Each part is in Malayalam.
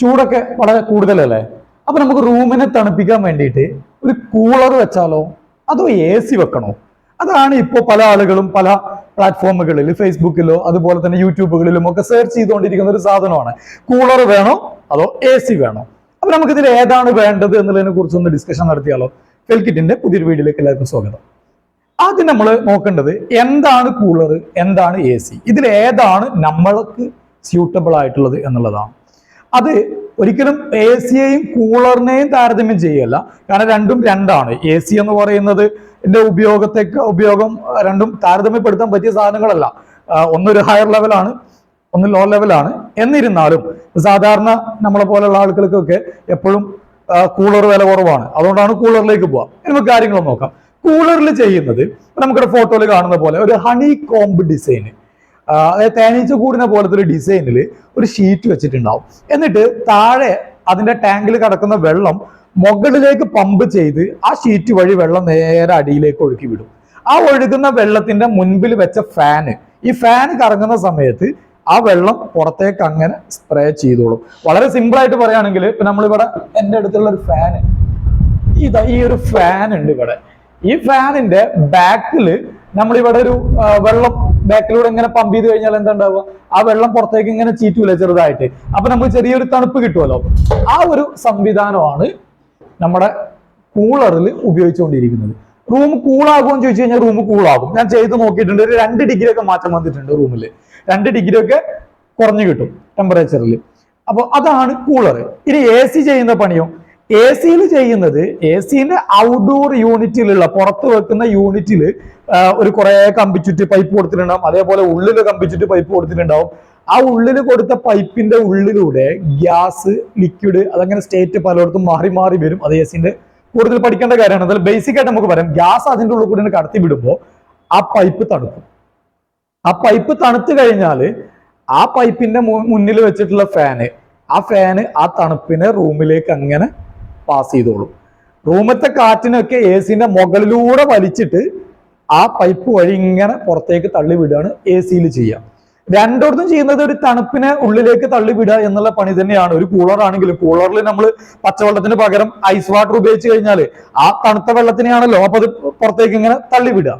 ചൂടൊക്കെ വളരെ കൂടുതലല്ലേ? അപ്പൊ നമുക്ക് റൂമിനെ തണുപ്പിക്കാൻ വേണ്ടിയിട്ട് ഒരു കൂളർ വെച്ചാലോ? അതോ എ സി വെക്കണോ? അതാണ് ഇപ്പോൾ പല ആളുകളും പല പ്ലാറ്റ്ഫോമുകളിൽ ഫേസ്ബുക്കിലോ അതുപോലെ തന്നെ യൂട്യൂബുകളിലും ഒക്കെ സെർച്ച് ചെയ്തുകൊണ്ടിരിക്കുന്ന ഒരു സാധനമാണ്. കൂളർ വേണോ? അതോ എ സി വേണോ? അപ്പൊ നമുക്ക് ഇതിൽ ഏതാണ് വേണ്ടത് എന്നുള്ളതിനെ കുറിച്ചൊന്ന് ഡിസ്കഷൻ നടത്തിയാലോ? ഫെൽക്കിറ്റിന്റെ പുതിയൊരു വീഡിയോയിലേക്ക് എല്ലാവർക്കും സ്വാഗതം. ആദ്യം നമ്മൾ നോക്കേണ്ടത് എന്താണ് കൂളർ എന്താണ് എ സി ഇതിൽ ഏതാണ് നമ്മൾക്ക് സ്യൂട്ടബിൾ ആയിട്ടുള്ളത് എന്നുള്ളതാണ്. അത് ഒരിക്കലും എ സിയെയും കൂളറിനെയും താരതമ്യം ചെയ്യല്ല. കാരണം രണ്ടും രണ്ടാണ്. എ സി എന്ന് പറയുന്നത് ഇതിന്റെ ഉപയോഗത്തേക്ക് ഉപയോഗം രണ്ടും താരതമ്യപ്പെടുത്താൻ പറ്റിയ സാധനങ്ങളല്ല. ഒന്നൊരു ഹയർ ലെവലാണ് ഒന്ന് ലോ ലെവലാണ് എന്നിരുന്നാലും സാധാരണ നമ്മളെ പോലെയുള്ള ആളുകൾക്കൊക്കെ എപ്പോഴും കൂളർ വില കുറവാണ്. അതുകൊണ്ടാണ് കൂളറിലേക്ക് പോവാം. നമുക്ക് കാര്യങ്ങൾ നോക്കാം. കൂളറിൽ ചെയ്യുന്നത് നമുക്കിവിടെ ഫോട്ടോയിൽ കാണുന്ന പോലെ ഒരു ഹണി കോംബ് ഡിസൈൻ തേനീച്ച കൂടിനെ പോലത്തെ ഒരു ഡിസൈനിൽ ഒരു ഷീറ്റ് വെച്ചിട്ടുണ്ടാവും. എന്നിട്ട് താഴെ അതിന്റെ ടാങ്കിൽ കിടക്കുന്ന വെള്ളം മുകളിലേക്ക് പമ്പ് ചെയ്ത് ആ ഷീറ്റ് വഴി വെള്ളം നേരെ അടിയിലേക്ക് ഒഴുക്കി വിടും. ആ ഒഴുകുന്ന വെള്ളത്തിന്റെ മുൻപിൽ വെച്ച ഫാന് ഈ ഫാൻ കറങ്ങുന്ന സമയത്ത് ആ വെള്ളം പുറത്തേക്ക് അങ്ങനെ സ്പ്രേ ചെയ്തോളും. വളരെ സിമ്പിൾ ആയിട്ട് പറയുകയാണെങ്കിൽ ഇപ്പൊ നമ്മളിവിടെ എന്റെ അടുത്തുള്ള ഒരു ഫാന്. ഇതാ ഈ ഒരു ഫാൻ ഉണ്ട് ഇവിടെ. ഈ ഫാനിന്റെ ബാക്കിൽ നമ്മളിവിടെ ഒരു വെള്ളം ബാക്കിലൂടെ ഇങ്ങനെ പമ്പ് ചെയ്ത് കഴിഞ്ഞാൽ എന്താ ഉണ്ടാവുക ആ വെള്ളം പുറത്തേക്ക് ഇങ്ങനെ ചീറ്റൂല ചെറുതായിട്ട്. അപ്പൊ നമുക്ക് ചെറിയൊരു തണുപ്പ് കിട്ടുമല്ലോ. ആ ഒരു സംവിധാനമാണ് നമ്മുടെ കൂളറിൽ ഉപയോഗിച്ചുകൊണ്ടിരിക്കുന്നത്. റൂം കൂളാകുമെന്ന് ചോദിച്ചു കഴിഞ്ഞാൽ റൂം കൂളാകും ഞാൻ ചെയ്ത് നോക്കിയിട്ടുണ്ട്. ഒരു രണ്ട് ഡിഗ്രി ഒക്കെ മാറ്റം വന്നിട്ടുണ്ട് റൂമിൽ രണ്ട് ഡിഗ്രി ഒക്കെ കുറഞ്ഞു കിട്ടും ടെമ്പറേച്ചറിൽ അപ്പോൾ അതാണ് കൂളർ ഇനി എ സി ചെയ്യുന്ന പണിയോ? എ സിയിൽ ചെയ്യുന്നത് എ സിന്റെ ഔട്ട്ഡോർ യൂണിറ്റിലുള്ള പുറത്ത് വെക്കുന്ന യൂണിറ്റിൽ ഒരു കുറെ കമ്പിച്ചുറ്റി പൈപ്പ് കൊടുത്തിട്ടുണ്ടാവും. അതേപോലെ ഉള്ളിൽ കമ്പിച്ചുറ്റി പൈപ്പ് കൊടുത്തിട്ടുണ്ടാവും. ആ ഉള്ളിൽ കൊടുത്ത പൈപ്പിന്റെ ഉള്ളിലൂടെ ഗ്യാസ് ലിക്വിഡ് അതങ്ങനെ സ്റ്റേറ്റ് പലയിടത്തും മാറി മാറി വരും. അത് എ സിന്റെ കൂടുതൽ പഠിക്കേണ്ട കാര്യമാണ്. അതിൽ ബേസിക് ആയിട്ട് നമുക്ക് പറയാം. ഗ്യാസ് അതിന്റെ ഉള്ളിൽ കൂടി കടത്തി വിടുമ്പോൾ ആ പൈപ്പ് തണുക്കും. ആ പൈപ്പ് തണുത്തു കഴിഞ്ഞാൽ ആ പൈപ്പിന്റെ മുന്നിൽ വെച്ചിട്ടുള്ള ഫാന് ആ ഫാന് ആ തണുപ്പിനെ റൂമിലേക്ക് അങ്ങനെ പാസ് ചെയ്തോളും. റൂമത്തെ കാറ്റിനൊക്കെ എ സിന്റെ മുകളിലൂടെ വലിച്ചിട്ട് ആ പൈപ്പ് വഴി ഇങ്ങനെ പുറത്തേക്ക് തള്ളി വിടുകയാണ് എ സിയിൽ ചെയ്യുക. രണ്ടോടത്തും ചെയ്യുന്നത് ഒരു തണുപ്പിനെ ഉള്ളിലേക്ക് തള്ളി വിടുക എന്നുള്ള പണി തന്നെയാണ്. ഒരു കൂളർ ആണെങ്കിലും കൂളറിൽ നമ്മൾ പച്ചവെള്ളത്തിന് പകരം ഐസ് വാട്ടർ ഉപയോഗിച്ച് കഴിഞ്ഞാൽ ആ തണുത്ത വെള്ളത്തിനെയാണല്ലോ അപ്പൊ അത് പുറത്തേക്ക് ഇങ്ങനെ തള്ളിവിടുക.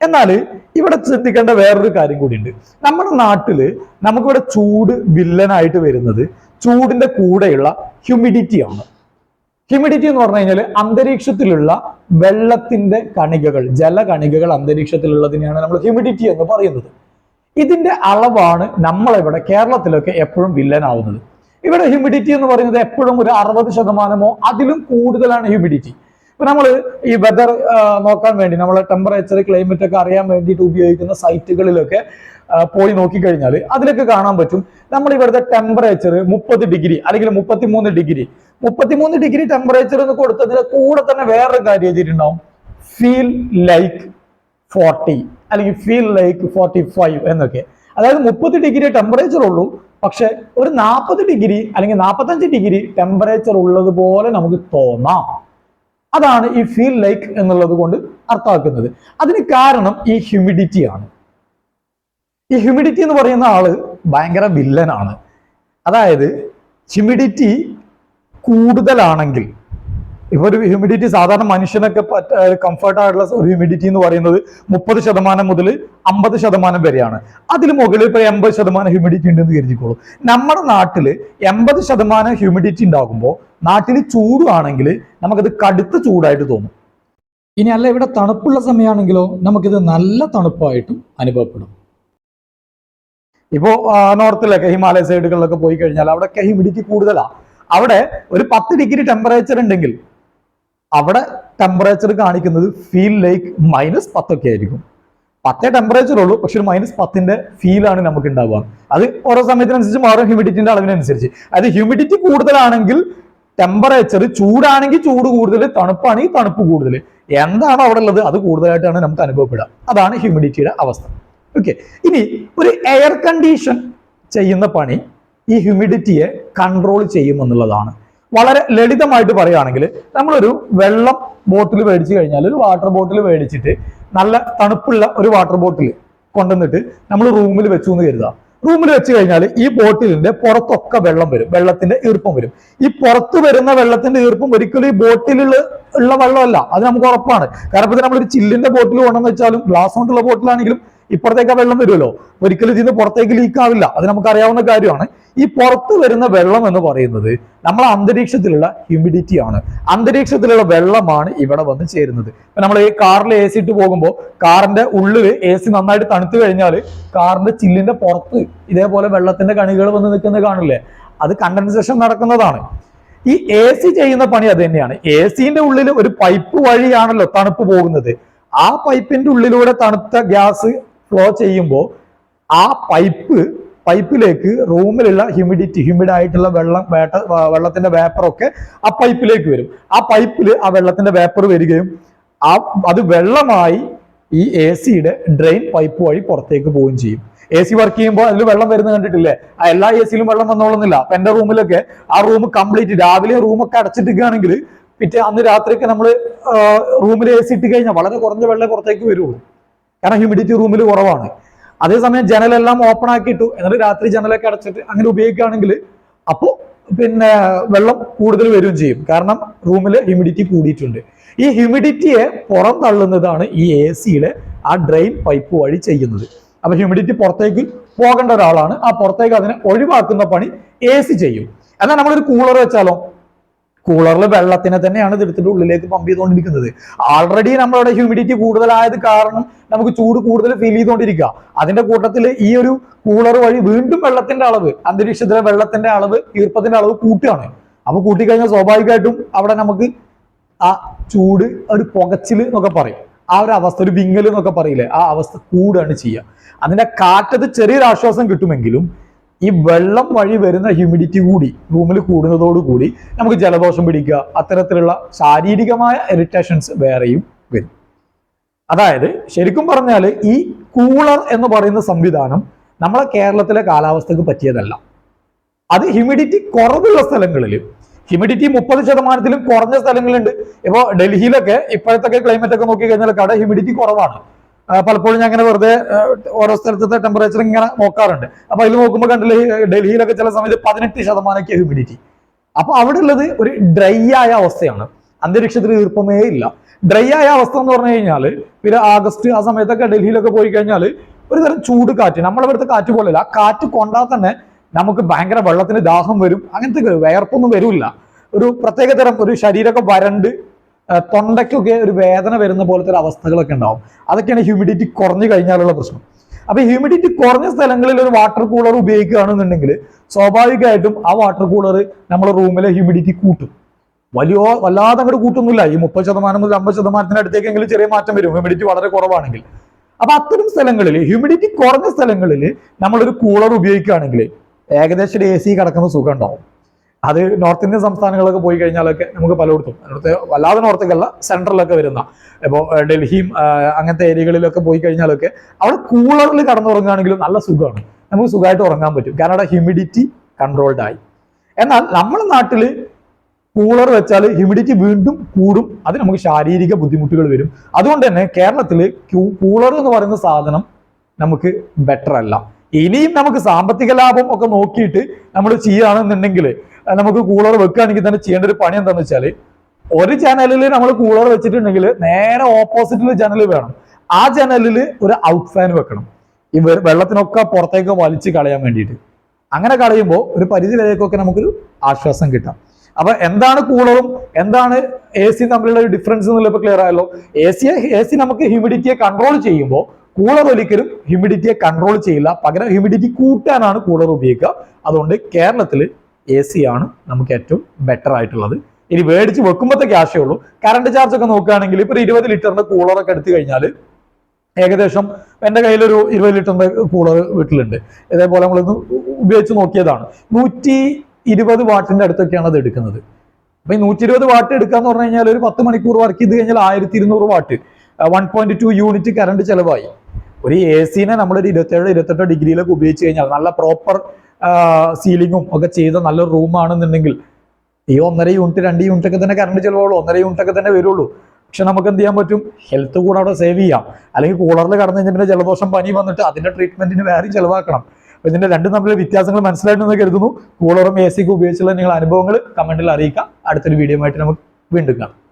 എന്നാൽ ഇവിടെ ശ്രദ്ധിക്കേണ്ട വേറൊരു കാര്യം കൂടിയുണ്ട്. നമ്മുടെ നാട്ടിൽ നമുക്കിവിടെ ചൂട് വില്ലനായിട്ട് വരുന്നത് ചൂടിന്റെ കൂടെയുള്ള ഹ്യൂമിഡിറ്റി ആണ്. ഹ്യൂമിഡിറ്റി എന്ന് പറഞ്ഞു കഴിഞ്ഞാൽ അന്തരീക്ഷത്തിലുള്ള വെള്ളത്തിന്റെ കണികകൾ ജലകണികകൾ അന്തരീക്ഷത്തിലുള്ളതിനെയാണ് നമ്മൾ ഹ്യൂമിഡിറ്റി എന്ന് പറയുന്നത്. ഇതിന്റെ അളവാണ് നമ്മളിവിടെ കേരളത്തിലൊക്കെ എപ്പോഴും വില്ലനാവുന്നത്. ഇവിടെ ഹ്യൂമിഡിറ്റി എന്ന് പറയുന്നത് എപ്പോഴും ഒരു അറുപത് ശതമാനമോ അതിലും കൂടുതലാണ് ഹ്യൂമിഡിറ്റി ഇപ്പൊ നമ്മൾ ഈ വെതർ നോക്കാൻ വേണ്ടി നമ്മൾ ടെമ്പറേച്ചർ ക്ലൈമറ്റ് ഒക്കെ അറിയാൻ വേണ്ടിയിട്ട് ഉപയോഗിക്കുന്ന സൈറ്റുകളിലൊക്കെ പോയി നോക്കിക്കഴിഞ്ഞാൽ അതിലൊക്കെ കാണാൻ പറ്റും. നമ്മൾ ഇവിടുത്തെ ടെമ്പറേച്ചർ മുപ്പത് ഡിഗ്രി അല്ലെങ്കിൽ മുപ്പത്തിമൂന്ന് ഡിഗ്രി മുപ്പത്തിമൂന്ന് ഡിഗ്രി ടെമ്പറേച്ചർ എന്ന് കൊടുത്തതിൽ കൂടെ തന്നെ വേറൊരു കാര്യം എഴുതിയിട്ടുണ്ടാവും. ഫീൽ ലൈക്ക് ഫോർട്ടി അല്ലെങ്കിൽ ഫീൽ ലൈക്ക് ഫോർട്ടി ഫൈവ് എന്നൊക്കെ. അതായത് മുപ്പത് ഡിഗ്രി ടെമ്പറേച്ചർ ഉള്ളൂ പക്ഷെ ഒരു നാൽപ്പത് ഡിഗ്രി അല്ലെങ്കിൽ നാൽപ്പത്തഞ്ച് ഡിഗ്രി ടെമ്പറേച്ചർ ഉള്ളതുപോലെ നമുക്ക് തോന്നാം. അതാണ് ഈ ഫീൽ ലൈക്ക് എന്നുള്ളത് കൊണ്ട് അർത്ഥമാക്കുന്നത്. അതിന് കാരണം ഈ ഹ്യൂമിഡിറ്റി ആണ്. ഈ ഹ്യൂമിഡിറ്റി എന്ന് പറയുന്ന ആൾ ഭയങ്കര വില്ലനാണ് അതായത് ഹ്യൂമിഡിറ്റി കൂടുതലാണെങ്കിൽ ഇപ്പോൾ ഒരു ഹ്യൂമിഡിറ്റി സാധാരണ മനുഷ്യനൊക്കെ കംഫർട്ട് ആയിട്ടുള്ള ഒരു ഹ്യൂമിഡിറ്റി എന്ന് പറയുന്നത് മുപ്പത് ശതമാനം മുതൽ അമ്പത് ശതമാനം വരെയാണ്. അതിൽ മുകളിൽ ഇപ്പോൾ എൺപത് ശതമാനം ഹ്യൂമിഡിറ്റി ഉണ്ടെന്ന് കരുതിക്കോളൂ. നമ്മുടെ നാട്ടിൽ എൺപത് ശതമാനം ഹ്യൂമിഡിറ്റി ഉണ്ടാകുമ്പോൾ നാട്ടിൽ ചൂടാണെങ്കിൽ നമുക്കത് കടുത്ത ചൂടായിട്ട് തോന്നും. ഇനി അല്ല ഇവിടെ തണുപ്പുള്ള സമയമാണെങ്കിലോ നമുക്കിത് നല്ല തണുപ്പായിട്ടും അനുഭവപ്പെടും. ഇപ്പോൾ നോർത്തിലൊക്കെ ഹിമാലയ സൈഡുകളിലൊക്കെ പോയി കഴിഞ്ഞാൽ അവിടെയൊക്കെ ഹ്യൂമിഡിറ്റി കൂടുതലാണ് അവിടെ ഒരു പത്ത് ഡിഗ്രി ടെമ്പറേച്ചർ ഉണ്ടെങ്കിൽ അവിടെ ടെമ്പറേച്ചർ കാണിക്കുന്നത് ഫീൽ ലൈക്ക് മൈനസ് പത്തൊക്കെ ആയിരിക്കും. പത്തേ ടെമ്പറേച്ചർ ഉള്ളൂ പക്ഷെ ഒരു മൈനസ് പത്തിന്റെ ഫീലാണ് നമുക്ക് ഉണ്ടാവുക അത് ഓരോ സമയത്തിനനുസരിച്ച് മാറും ഹ്യൂമിഡിറ്റിന്റെ അളവിനനുസരിച്ച്. അത് ഹ്യൂമിഡിറ്റി കൂടുതലാണെങ്കിൽ ടെമ്പറേച്ചർ ചൂടാണെങ്കിൽ ചൂട് കൂടുതൽ തണുപ്പാണെങ്കിൽ തണുപ്പ് കൂടുതൽ. എന്താണ് അവിടെ ഉള്ളത്? അത് കൂടുതലായിട്ടാണ് നമുക്ക് അനുഭവപ്പെടുക. അതാണ് ഹ്യൂമിഡിറ്റിയുടെ അവസ്ഥ. ഓക്കെ ഇനി ഒരു എയർ കണ്ടീഷൻ ചെയ്യുന്ന പണി ഈ ഹ്യൂമിഡിറ്റിയെ കൺട്രോൾ ചെയ്യും എന്നുള്ളതാണ് വളരെ ലളിതമായിട്ട് പറയുകയാണെങ്കിൽ നമ്മളൊരു വെള്ളം ബോട്ടിൽ മേടിച്ചു കഴിഞ്ഞാൽ ഒരു വാട്ടർ ബോട്ടിൽ മേടിച്ചിട്ട് നല്ല തണുപ്പുള്ള ഒരു വാട്ടർ ബോട്ടിൽ കൊണ്ടുവന്നിട്ട് നമ്മൾ റൂമിൽ വെച്ചു എന്ന് കരുതാം. റൂമിൽ വെച്ച് കഴിഞ്ഞാൽ ഈ ബോട്ടിലിന്റെ പുറത്തൊക്കെ വെള്ളം വരും വെള്ളത്തിന്റെ ഈർപ്പം വരും. ഈ പുറത്ത് വരുന്ന വെള്ളത്തിന്റെ ഈർപ്പം ഒരിക്കലും ഈ ബോട്ടിലുള്ള ഉള്ള വെള്ളമല്ല അത് നമുക്ക് ഉറപ്പാണ്. കാരണം ഇപ്പൊ നമ്മളൊരു ചില്ലിന്റെ ബോട്ടിൽ കൊണ്ടെന്ന് വെച്ചാലും ഗ്ലാസ് കൊണ്ടുള്ള ബോട്ടിലാണെങ്കിലും ഇപ്പുറത്തേക്ക് വെള്ളം വരുമല്ലോ. ഒരിക്കലും ഇതിന് പുറത്തേക്ക് ലീക്ക് ആവില്ല അത് നമുക്ക് അറിയാവുന്ന കാര്യമാണ്. ഈ പുറത്ത് വരുന്ന വെള്ളം എന്ന് പറയുന്നത് നമ്മൾ അന്തരീക്ഷത്തിലുള്ള ഹ്യൂമിഡിറ്റി ആണ്. അന്തരീക്ഷത്തിലുള്ള വെള്ളമാണ് ഇവിടെ വന്ന് ചേരുന്നത്. ഇപ്പൊ നമ്മൾ ഈ കാറിൽ എ സി ഇട്ട് പോകുമ്പോൾ കാറിന്റെ ഉള്ളിൽ എ സി നന്നായിട്ട് തണുത്തു കഴിഞ്ഞാൽ കാറിന്റെ ചില്ലിന്റെ പുറത്ത് ഇതേപോലെ വെള്ളത്തിന്റെ കണികൾ വന്ന് നിൽക്കുന്നത് കാണില്ലേ? അത് കണ്ടൻസേഷൻ നടക്കുന്നതാണ്. ഈ എ സി ചെയ്യുന്ന പണി അത് തന്നെയാണ്. എ സിന്റെ ഉള്ളിൽ ഒരു പൈപ്പ് വഴിയാണല്ലോ തണുപ്പ് പോകുന്നത്. ആ പൈപ്പിന്റെ ഉള്ളിലൂടെ തണുത്ത ഗ്യാസ് ഫ്ലോ ചെയ്യുമ്പോൾ ആ പൈപ്പ് പൈപ്പിലേക്ക് റൂമിലുള്ള ഹ്യൂമിഡിറ്റി ഹ്യൂമിഡ് ആയിട്ടുള്ള വെള്ളം വേട്ട വെള്ളത്തിന്റെ വേപ്പറൊക്കെ ആ പൈപ്പിലേക്ക് വരും. ആ പൈപ്പിൽ ആ വെള്ളത്തിന്റെ വേപ്പർ വരികയും ആ അത് വെള്ളമായി ഈ എ സിയുടെ ഡ്രെയിൻ പൈപ്പ് വഴി പുറത്തേക്ക് പോവുകയും ചെയ്യും. എ സി വർക്ക് ചെയ്യുമ്പോൾ അതിൽ വെള്ളം വരുന്നത് കണ്ടിട്ടില്ലേ? ആ എല്ലാ എ സിയിലും വെള്ളം വന്നോളുന്നില്ല. അപ്പൊ എന്റെ റൂമിലൊക്കെ ആ റൂം കംപ്ലീറ്റ് രാവിലെ റൂമൊക്കെ അടച്ചിട്ടിരിക്കുകയാണെങ്കിൽ പിറ്റേ അന്ന് രാത്രിയൊക്കെ നമ്മൾ റൂമിൽ എ സി ഇട്ട് കഴിഞ്ഞാൽ വളരെ കുറഞ്ഞ വെള്ളം പുറത്തേക്ക് വരുള്ളൂ. കാരണം ഹ്യൂമിഡിറ്റി റൂമിൽ കുറവാണ്. അതേസമയം ജനലെല്ലാം ഓപ്പൺ ആക്കിയിട്ടു. എന്നിട്ട് രാത്രി ജനലൊക്കെ അടച്ചിട്ട് അങ്ങനെ ഉപയോഗിക്കുകയാണെങ്കിൽ അപ്പോൾ പിന്നെ വെള്ളം കൂടുതൽ വരികയും ചെയ്യും. കാരണം റൂമിൽ ഹ്യൂമിഡിറ്റി കൂടിയിട്ടുണ്ട്. ഈ ഹ്യൂമിഡിറ്റിയെ പുറം തള്ളുന്നതാണ് ഈ എ സിയുടെ ആ ഡ്രെയിൻ പൈപ്പ് വഴി ചെയ്യുന്നത്. അപ്പൊ ഹ്യൂമിഡിറ്റി പുറത്തേക്ക് പോകേണ്ട ഒരാളാണ്. ആ പുറത്തേക്ക് അതിനെ ഒഴിവാക്കുന്ന പണി എ സി ചെയ്യും. എന്നാൽ നമ്മളൊരു കൂളർ വെച്ചാലോ? കൂളറിൽ വെള്ളത്തിനെ തന്നെയാണ് ഇത് എടുത്തിട്ട് ഉള്ളിലേക്ക് പമ്പ് ചെയ്തുകൊണ്ടിരിക്കുന്നത് ആൾറെഡി നമ്മളവിടെ ഹ്യൂമിഡിറ്റി കൂടുതലായത് കാരണം നമുക്ക് ചൂട് കൂടുതൽ ഫീൽ ചെയ്തുകൊണ്ടിരിക്കുക അതിന്റെ കൂട്ടത്തിൽ ഈ ഒരു കൂളർ വഴി വീണ്ടും വെള്ളത്തിന്റെ അളവ് അന്തരീക്ഷത്തിലെ വെള്ളത്തിന്റെ അളവ് ഈർപ്പത്തിന്റെ അളവ് കൂട്ടുകയാണ്. അപ്പൊ കൂട്ടിക്കഴിഞ്ഞാൽ സ്വാഭാവികമായിട്ടും അവിടെ നമുക്ക് ആ ചൂട് ഒരു പുകച്ചിൽ എന്നൊക്കെ പറയും. ആ ഒരു അവസ്ഥ ഒരു വിങ്ങൽ എന്നൊക്കെ പറയില്ലേ? ആ അവസ്ഥ കൂടുകയാണ് ചെയ്യുക. അതിന്റെ കാറ്റത്ത് ചെറിയൊരു ആശ്വാസം കിട്ടുമെങ്കിലും ഈ വെള്ളം വഴി വരുന്ന ഹ്യൂമിഡിറ്റി കൂടി റൂമിൽ കൂടുന്നതോടുകൂടി നമുക്ക് ജലദോഷം പിടിക്കുക അത്തരത്തിലുള്ള ശാരീരികമായ ഇറിറ്റേഷൻസ് വേറെയും വരും. അതായത് ശരിക്കും പറഞ്ഞാൽ ഈ കൂളർ എന്ന് പറയുന്ന സംവിധാനം നമ്മളെ കേരളത്തിലെ കാലാവസ്ഥക്ക് പറ്റിയതല്ല. അത് ഹ്യൂമിഡിറ്റി കുറവുള്ള സ്ഥലങ്ങളിൽ ഹ്യൂമിഡിറ്റി മുപ്പത് ശതമാനത്തിലും കുറഞ്ഞ സ്ഥലങ്ങളുണ്ട്. ഇപ്പോൾ ഡൽഹിയിലൊക്കെ ഇപ്പോഴത്തെ ക്ലൈമറ്റ് ഒക്കെ നോക്കി കഴിഞ്ഞാൽ കട ഹ്യൂമിഡിറ്റി കുറവാണ്. പലപ്പോഴും ഞാൻ അങ്ങനെ വെറുതെ ഓരോ സ്ഥലത്തെ ടെമ്പറേച്ചർ ഇങ്ങനെ നോക്കാറുണ്ട്. അപ്പൊ അതിൽ നോക്കുമ്പോൾ കണ്ടില്ലേ ഡൽഹിയിലൊക്കെ ചില സമയത്ത് പതിനെട്ട് ശതമാനമൊക്കെ ഹ്യൂമിഡിറ്റി അപ്പൊ അവിടെ ഉള്ളത് ഒരു ഡ്രൈ ആയ അവസ്ഥയാണ്. അന്തരീക്ഷത്തിൽ ഈർപ്പമേ ഇല്ല. ഡ്രൈ ആയ അവസ്ഥ എന്ന് പറഞ്ഞു കഴിഞ്ഞാൽ പിന്നെ ആഗസ്റ്റ് ആ സമയത്തൊക്കെ ഡൽഹിയിലൊക്കെ പോയി കഴിഞ്ഞാൽ ഒരു തരം ചൂട് കാറ്റ്. നമ്മളിവിടുത്തെ കാറ്റ് പോലെയല്ല. ആ കാറ്റ് കൊണ്ടാൽ തന്നെ നമുക്ക് ഭയങ്കര വെള്ളത്തിന് ദാഹം വരും. അങ്ങനത്തെ വയർപ്പൊന്നും വരില്ല. ഒരു പ്രത്യേക തരം ഒരു ശരീരമൊക്കെ വരണ്ട് തൊണ്ടയ്ക്കൊക്കെ ഒരു വേദന വരുന്ന പോലത്തെ ഒരു അവസ്ഥകളൊക്കെ ഉണ്ടാവും. അതൊക്കെയാണ് ഹ്യൂമിഡിറ്റി കുറഞ്ഞു കഴിഞ്ഞാലുള്ള പ്രശ്നം. അപ്പൊ ഹ്യൂമിഡിറ്റി കുറഞ്ഞ സ്ഥലങ്ങളിൽ ഒരു വാട്ടർ കൂളർ ഉപയോഗിക്കുകയാണെന്നുണ്ടെങ്കിൽ സ്വാഭാവികമായിട്ടും ആ വാട്ടർ കൂളർ നമ്മുടെ റൂമിലെ ഹ്യൂമിഡിറ്റി കൂട്ടും. വലിയ വല്ലാതെ അങ്ങോട്ട് കൂട്ടൊന്നുമില്ല. ഈ മുപ്പത് ശതമാനം മുതൽ അമ്പത് ശതമാനത്തിന് അടുത്തേക്കെങ്കിലും ചെറിയ മാറ്റം വരും. ഹ്യൂമിഡിറ്റി വളരെ കുറവാണെങ്കിൽ. അപ്പൊ അത്തരം സ്ഥലങ്ങളിൽ ഹ്യൂമിഡിറ്റി കുറഞ്ഞ സ്ഥലങ്ങളിൽ നമ്മളൊരു കൂളർ ഉപയോഗിക്കുകയാണെങ്കിൽ ഏകദേശം ഒരു എ സി കിടക്കുന്ന സുഖം ഉണ്ടാവും. അത് നോർത്ത് ഇന്ത്യൻ സംസ്ഥാനങ്ങളൊക്കെ പോയി കഴിഞ്ഞാലൊക്കെ നമുക്ക് പലയിടത്തും. അവിടുത്തെ വല്ലാതെ നോർത്തേക്കല്ല സെൻട്രലൊക്കെ വരുന്ന. ഇപ്പോൾ ഡൽഹിയും അങ്ങനത്തെ ഏരിയകളിലൊക്കെ പോയി കഴിഞ്ഞാലൊക്കെ അവിടെ കൂളറിൽ കടന്നുറങ്ങുകയാണെങ്കിലും നല്ല സുഖമാണ്. നമുക്ക് സുഖമായിട്ട് ഉറങ്ങാൻ പറ്റും. കാരണം അവിടെ ഹ്യൂമിഡിറ്റി കൺട്രോൾഡ് ആയി. എന്നാൽ നമ്മുടെ നാട്ടിൽ കൂളർ വെച്ചാൽ ഹ്യൂമിഡിറ്റി വീണ്ടും കൂടും. അത് നമുക്ക് ശാരീരിക ബുദ്ധിമുട്ടുകൾ വരും. അതുകൊണ്ട് തന്നെ കേരളത്തിൽ കൂളർ എന്ന് പറയുന്ന സാധനം നമുക്ക് ബെറ്റർ അല്ല. ഇനിയും നമുക്ക് സാമ്പത്തിക ലാഭം ഒക്കെ നോക്കിയിട്ട് നമ്മൾ ചെയ്യുകയാണെന്നുണ്ടെങ്കിൽ നമുക്ക് കൂളർ വെക്കുകയാണെങ്കിൽ തന്നെ ചെയ്യേണ്ട ഒരു പണി എന്താണെന്ന് വെച്ചാൽ ഒരു ചാനലിൽ നമ്മൾ കൂളർ വെച്ചിട്ടുണ്ടെങ്കിൽ നേരെ ഓപ്പോസിറ്റിൽ ചാനൽ വേണം. ആ ചാനലിൽ ഒരു ഔട്ട് ഫാൻ വെക്കണം. ഈ വെള്ളത്തിനൊക്കെ പുറത്തേക്ക് വലിച്ച് കളയാൻ വേണ്ടിയിട്ട്. അങ്ങനെ കളയുമ്പോൾ ഒരു പരിധി വരേക്കൊക്കെ നമുക്കൊരു ആശ്വാസം കിട്ടാം. അപ്പൊ എന്താണ് കൂളറും എന്താണ് എ സി തമ്മിലുള്ള ഒരു ഡിഫറൻസ് എന്നുള്ളത് ക്ലിയർ ആയല്ലോ. എ സി എ സി നമുക്ക് ഹ്യൂമിഡിറ്റിയെ കൺട്രോൾ ചെയ്യുമ്പോൾ കൂളർ ഒരിക്കലും ഹ്യൂമിഡിറ്റിയെ കൺട്രോൾ ചെയ്യില്ല. പകരം ഹ്യൂമിഡിറ്റി കൂട്ടാനാണ് കൂളർ ഉപയോഗിക്കുക. അതുകൊണ്ട് കേരളത്തിൽ എ സി ആണ് നമുക്ക് ഏറ്റവും ബെറ്റർ ആയിട്ടുള്ളത്. ഇനി മേടിച്ച് വെക്കുമ്പോഴത്തെ ക്യാഷേ ഉള്ളൂ. കറണ്ട് ചാർജ് ഒക്കെ നോക്കുകയാണെങ്കിൽ ഇപ്പൊ ഇരുപത് ലിറ്ററിന്റെ കൂളറൊക്കെ എടുത്തു കഴിഞ്ഞാൽ ഏകദേശം എന്റെ കയ്യിലൊരു ഇരുപത് ലിറ്ററിന്റെ കൂളർ വീട്ടിലുണ്ട്. ഇതേപോലെ നമ്മളൊന്ന് ഉപയോഗിച്ച് നോക്കിയതാണ്. നൂറ്റി ഇരുപത് വാട്ടിന്റെ അടുത്തൊക്കെയാണ് അത് എടുക്കുന്നത്. അപ്പൊ ഈ നൂറ്റി ഇരുപത് വാട്ട് എടുക്കാന്ന് പറഞ്ഞു കഴിഞ്ഞാൽ ഒരു പത്ത് മണിക്കൂർ വർക്ക് ചെയ്ത് കഴിഞ്ഞാൽ ആയിരത്തി ഇരുന്നൂറ് watt one point two unit current ചെലവായി. ഒരു എ സിനെ നമ്മളൊരു ഇരുപത്തേഴ് ഇരുപത്തെട്ടോ ഡിഗ്രിയിലൊക്കെ ഉപയോഗിച്ച് കഴിഞ്ഞാൽ നല്ല പ്രോപ്പർ സീലിങ്ങും ഒക്കെ ചെയ്ത നല്ലൊരു റൂമാണെന്നുണ്ടെങ്കിൽ ഈ ഒന്നര യൂണിറ്റ് രണ്ട് യൂണിറ്റ് ഒക്കെ തന്നെ കറണ്ട് ചിലവുള്ളൂ ഒന്നര യൂണിറ്റ് ഒക്കെ തന്നെ വരുള്ളൂ. പക്ഷെ നമുക്ക് എന്ത് ചെയ്യാൻ പറ്റും? ഹെൽത്ത് കൂടെ അവിടെ സേവ് ചെയ്യാം. അല്ലെങ്കിൽ കൂളറിൽ കടന്നു കഴിഞ്ഞാൽ പിന്നെ ജലദോഷം പനി വന്നിട്ട് അതിന്റെ ട്രീറ്റ്മെന്റിന് വേറെയും ചിലവാക്കണം. അപ്പൊ ഇതിന്റെ രണ്ടും തമ്മിലുള്ള വ്യത്യാസങ്ങൾ മനസ്സിലായിട്ടെന്ന് കരുതുന്നു. കൂളറും എ സിക്കും ഉപയോഗിച്ചുള്ള നിങ്ങളുടെ അനുഭവങ്ങൾ കമന്റിൽ അറിയിക്കാം. അടുത്തൊരു വീഡിയോ ആയിട്ട് നമുക്ക് വീണ്ടും കാണാം.